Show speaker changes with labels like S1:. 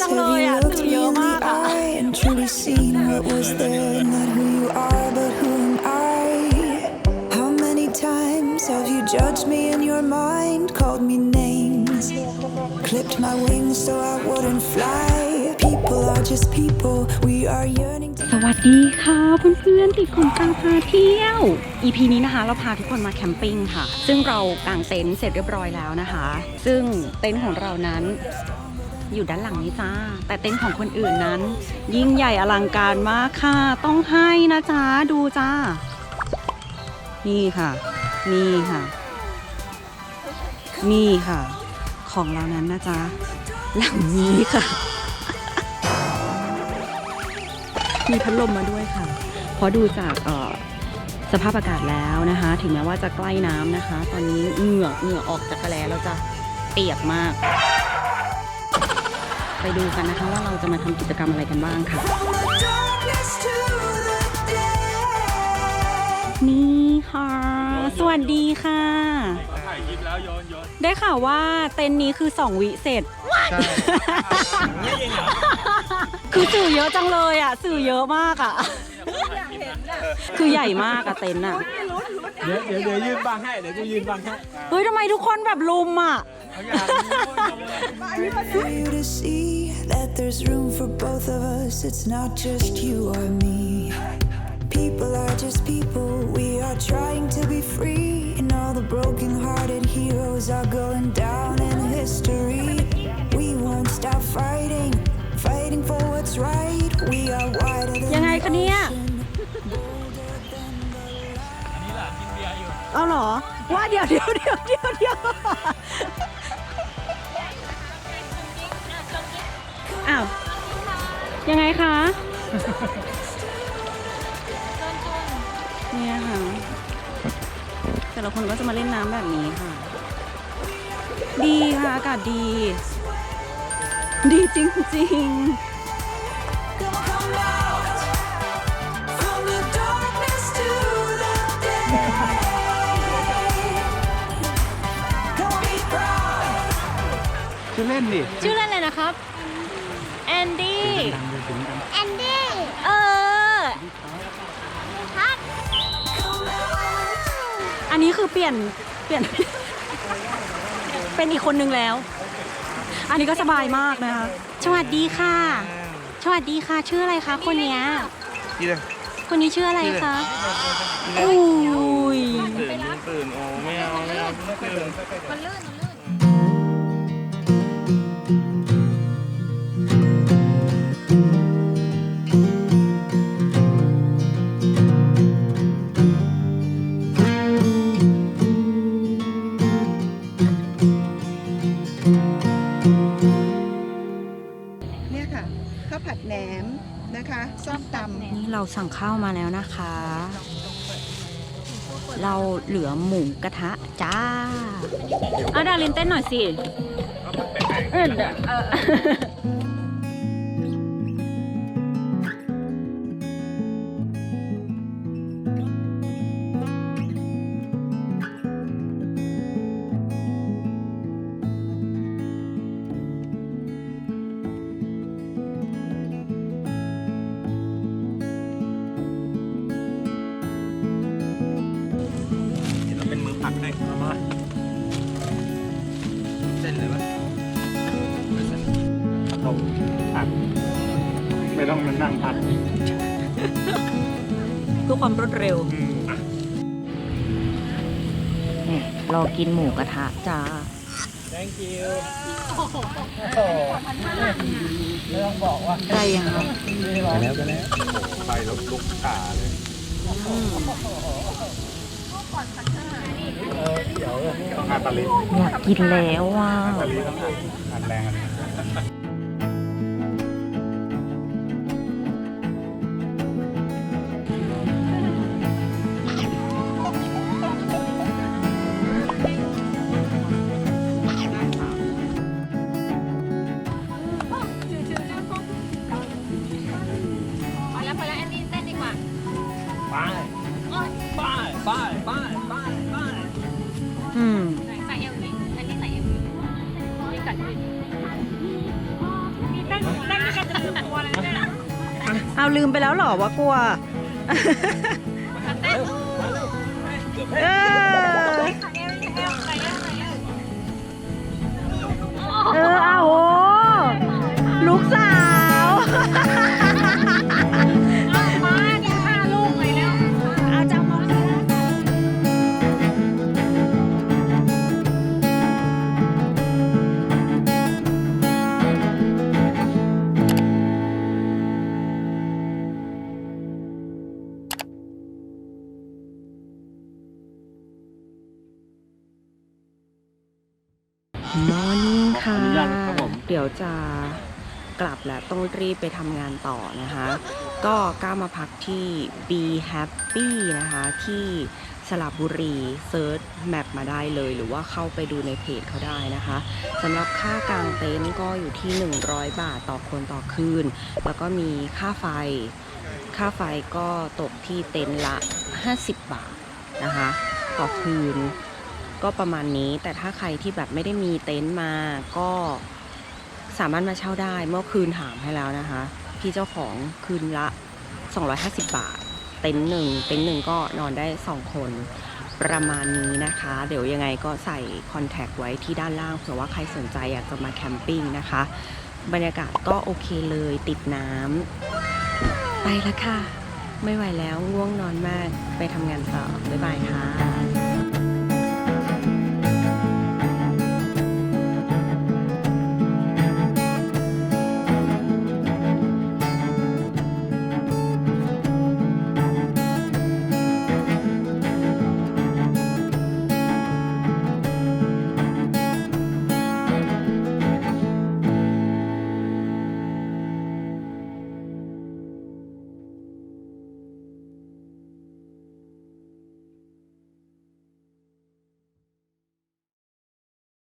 S1: จังเลยอะ
S2: Have you
S1: สื่อ
S2: looked
S1: เย
S2: me
S1: อะ
S2: in
S1: มาก
S2: the
S1: อะ
S2: eye and truly seen what was there? Not who you are, but who am I? How many times have you judged me in your mind? Called me names, clipped my wings so I wouldn't fly. People are just people, we are yearning to.
S1: สวัสดีค่ะเพื่อนๆที่คุณกางพาเที่ยว EP นี้นะคะ เราพาทุกคนมาแคมปิ้งค่ะ ซึ่งเรากางเต็นท์เสร็จเรียบร้อยแล้วนะคะ ซึ่งเต็นท์ของเรานั้น อยู่ด้านหลังนี้จ้า แต่เต็นท์ของคนอื่นนั้น ยิ่งใหญ่อลังการมากค่ะ ต้องให้นะจ๊ะ ดูจ้า นี่ค่ะ นี่ค่ะ นี่ค่ะ ของเรานั้นนะจ๊ะ หลังนี้ค่ะ มีพัดลมมาด้วยค่ะเพราะดูจากเอ่อสภาพอากาศแล้วนะคะ ถึงแม้ว่าจะใกล้น้ำนะคะ ตอนนี้เหงื่อเหงื่อออกจากกระแลแล้วจะเปียกมาก ไปดูกันนะคะว่าเราจะมาทำกิจกรรมอะไรกันบ้างค่ะ
S2: From the darkness to the day.
S1: นี่ค่ะ สวัสดีค่ะ
S3: ถ่ายคลิปแล้วโยนโยน
S1: ได้ข่าวว่าเต็นท์นี้คือ 2 วิเสร็จ
S3: ใช่ไม่ยิงเหรอ
S1: คือสื่อเยอะจังเลยอะ สื่อเยอะมากอะ คือใหญ่มากอะเต็นท์อะ
S3: เดี๋ยวเดี๋ยวเดี๋ยวยืนบังให้เดี๋ยวกูยืนบังให้
S1: เฮ้ยทำไมทุกคนแบบลุมอะ
S3: เอาอย่างนี้
S2: For you to see that there's room for both of us, it's not just you or me. People are just people, we are trying to be free. And all the broken hearted heroes are going down in history. We won't stop fighting, fighting for what's right. We are wider than
S1: ยังไงคะเนี่ย เอาเหรอ ว่าเดี๋ยวเดี๋ยวเดี๋ยวเดี๋ยวเดี๋ยวอ้าว ยังไงคะ เนี่ยค่ะ แต่ละคนก็จะมาเล่นน้ำแบบนี้ค่ะ ดีค่ะ อากาศดี ดีจริง ๆ
S3: ชื่อเล่นดิ
S1: ชื่อเล่นเลยนะครับ แอนดี้แอนดี้ เอออันนี้คือเปลี่ยน เปลี่ยน เป็นอีกคนนึงแล้ว อันนี้ก็สบายมากนะคะ สวัสดีค่ะ สวัสดีค่ะ ชื่ออะไรคะคนเนี้ย
S3: นี่เลย
S1: คนนี้ชื่ออะไรคะอุ้ย
S3: ตื่นตื่นโอ้ไม่เอาไม่เอาตื่น
S4: เนี่ย สั่
S1: งข้าวมาแล้วนะคะ เราเหลือหมูกระทะจ้าอะดารินเต้นหน่อยสิ เออ
S3: ผักให้เอามาเส้นเลยวะเส้นต้มผักไม่ต้องมานั่งผัด
S1: เพื่อความรวดเร็วเนี่ยรอกินหมูกระทะจ้า
S3: thank you
S1: ได้ยังคะ
S3: ไปแล้วไปแล้วไปรถลุกขาเลยเออเดี๋ยว อาตาลี
S1: อยากกินแล้วว่ะ
S3: อาตาลีต้องอัดแรงอันนี้
S5: ใส่เอวนี้แอนดี้ใส่เอวนี้นี่กัดอยู่มีเต้น
S1: เอาลืมไปแล้วเหรอว่ากลัว เออ
S5: ม
S1: อร์นิ่งค่ะ
S3: ขออนุญาตครับผม
S1: เดี๋ยวจะกลับแล้วต้องรีบไปทำงานต่อนะคะ ก็กล้ามาพักที่ Be Happy นะคะ ที่สระบุรีเซิร์ชแมปมาได้เลย หรือว่าเข้าไปดูในเพจเขาได้นะคะสำหรับค่ากางเต็นท์ก็อยู่ที่ 100 บาทต่อคนต่อคืน แล้วก็มีค่าไฟ ค่าไฟก็ตกที่เต็นท์ละ 50 บาทนะคะ ต่อคืน ก็ประมาณนี้แต่ถ้าใครที่แบบไม่ได้มีเต็นท์มาก็สามารถมาเช่าได้เมื่อคืนถามให้แล้วนะคะ พี่เจ้าของคืนละ 250 บาท เต็นท์หนึ่งเต็นท์หนึ่งก็นอนได้ 2 คนประมาณนี้นะคะ เดี๋ยวยังไงก็ใส่คอนแทคไว้ที่ด้านล่างเผื่อว่าใครสนใจอยากจะมาแคมปิ้งนะคะ บรรยากาศก็โอเคเลยติดน้ำไปล้วค่ะ ไม่ไหวแล้วง่วงนอนมากไปทำงานต่อ บ๊ายบายค่ะ